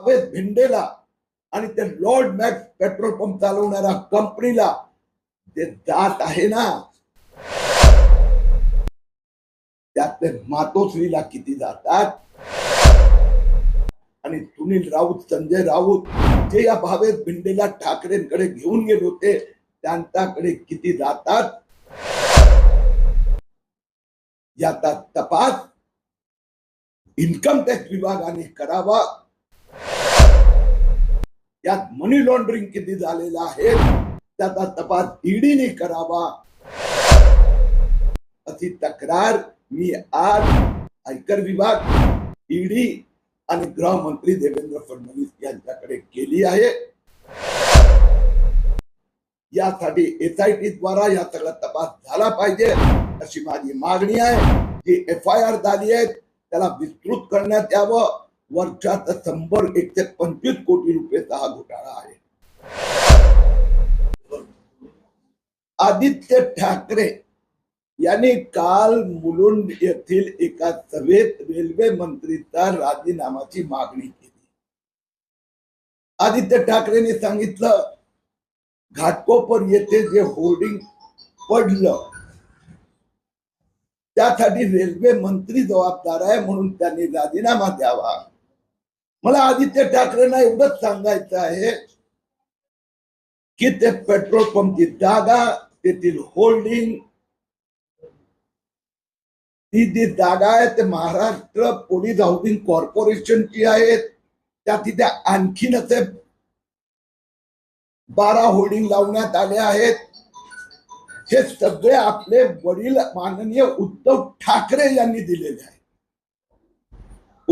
जावेद भिंडेला आणि ते लॉर्ड मॅक्स पेट्रोल पंप चालवणाऱ्या कंपनीला ते जात आहे ना त्यातले मातोश्रीला किती जातात? आणि सुनील राऊत संजय राऊत जे या भावेत भिंडेला ठाकरेंकडे घेऊन गेले होते त्यांच्याकडे किती जातात? याचा तपास इन्कम टॅक्स विभागाने करावा. यात मनी लॉन्ड्रिंग किती झालेलं आहे? त्याचा तपास ईडीने करावा. अशी तक्रार मी आज आयकर विभाग ईडी आणि गृहमंत्री देवेंद्र फडणवीस यांच्याकडे केली आहे. यासाठी एस आय टी द्वारा या सगळा तपास झाला पाहिजे अशी माझी मागणी आहे. जी एफ आय आर झाली आहे त्याला विस्तृत करण्यात यावं. वर्षात शंभर एकशे पंचवीस कोटी रुपयेचा हा घोटाळा आहे आदित्य ठाकरे यांनी काल मुलुंड येथील एका सभेत रेल्वे मंत्रीचा राजीनामाची मागणी केली. आदित्य ठाकरेंनी सांगितलं घाटकोपर येथे जे होर्डिंग पडलं त्यासाठी रेल्वे मंत्री जबाबदार आहे म्हणून त्यांनी राजीनामा द्यावा. मला आदित्य ठाकरेंना एवढंच सांगायचं आहे की ते पेट्रोल पंपची जागा तेथील होल्डिंग ती जी जागा आहे ते महाराष्ट्र पोलीस हाऊसिंग कॉर्पोरेशनची आहे. त्या तिथे आणखीन असे बारा होल्डिंग लावण्यात आले आहेत. हे सगळे आपले वडील माननीय उद्धव ठाकरे यांनी दिलेले आहे.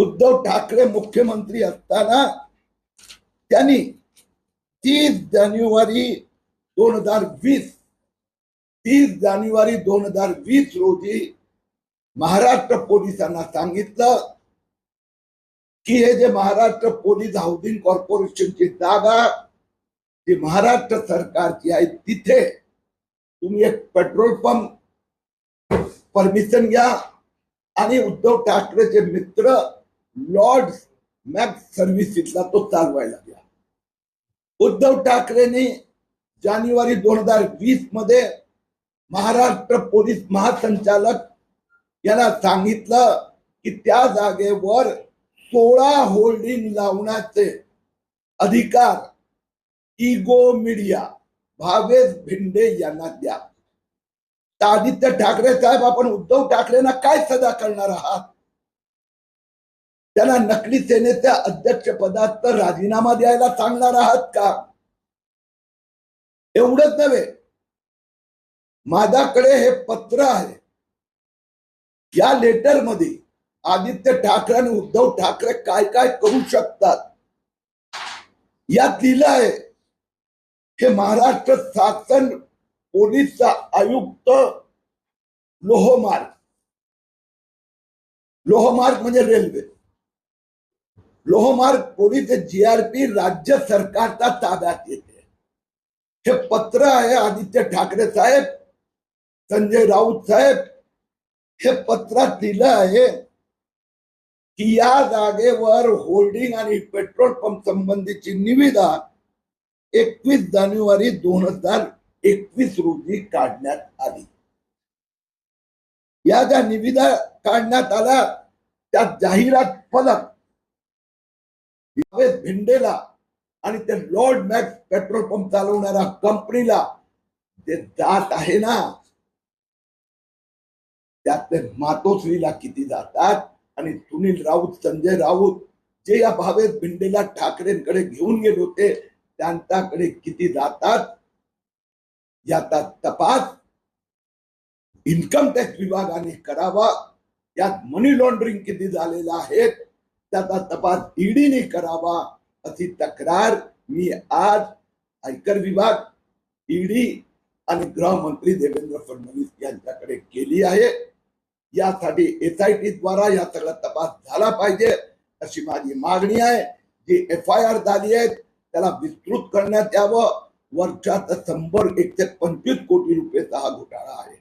उद्धव ठाकरे मुख्यमंत्री असताना त्यांनी तीस जानेवारी दोन हजार वीस तीस जानेवारी दोन हजार वीस रोजी महाराष्ट्र पोलिसांना सांगितलं की हे जे महाराष्ट्र पोलीस हाऊसिंग कॉर्पोरेशनची जागा जी महाराष्ट्र सरकारची आहे तिथे तुम्ही एक पेट्रोल पंप परमिशन घ्या. आणि उद्धव ठाकरेचे मित्र लॉर्ड मॅक सर्व्हिसेसला तो चालवायला द्या उद्धव ठाकरेंनी जानेवारी दोन हजार वीसमध्ये महाराष्ट्र पोलीस महासंचालक यांना सांगितलं की त्या जागेवर सोळा होल्डिंग लावण्याचे अधिकार इगो मीडिया भावेश भिंडे यांना द्या. आदित्य ठाकरे साहेब आपण उद्धव ठाकरेंना काय सजा करणार आहात? त्यांना नकली सेनेच्या अध्यक्ष पदात राजीनामा द्यायला सांगणार आहात का? एवढंच नव्हे. माझ्याकडे हे पत्र आहे. या लेटरमध्ये आदित्य ठाकरे आणि उद्धव ठाकरे काय काय करू शकतात? यात लिहिलं आहे हे महाराष्ट्र शासन पोलीसचा आयुक्त लोहमार्ग. लोहमार्ग म्हणजे रेल्वे. लोहमार्ग पोलीस जीआरपी राज्य सरकारच्या ताब्यात येते हे पत्र आहे आदित्य ठाकरे साहेब संजय राऊत साहेब. हे पत्रात लिहिलं आहे की या जागेवर होल्डिंग आणि पेट्रोल पंप संबंधीची निविदा एकवीस जानेवारी दोन हजार एकवीस रोजी काढण्यात आली. या ज्या निविदा काढण्यात आल्या त्या जाहिरात फलक यावेळेस भिंडेला आणि ते लॉर्ड मॅक्स पेट्रोल पंप चालवणाऱ्या कंपनीला ते जात आहे ना त्यातले मातोश्रीला किती जातात? आणि सुनील राऊत संजय राऊत जे या भावेत भिंडेला ठाकरेंकडे घेऊन गेले होते त्यांच्याकडे किती जातात? याचा तपास इन्कम टॅक्स विभागाने करावा. यात मनी लॉन्ड्रिंग किती झालेलं आहे? त्याचा तपास ईडीने करावा। अशी तक्रार मी आज आयकर विभाग ईडी आणि गृहमंत्री देवेंद्र फडणवीस यांच्याकडे केली आहे। यासाठी एस आय द्वारा या सगळा तपास झाला पाहिजे अशी माझी मागणी आहे। जी एफ आय आर झाली आहे त्याला विस्तृत करण्यात यावं। वर्षात शंभर एकशे पंचवीस कोटी रुपयेचा हा घोटाळा आहे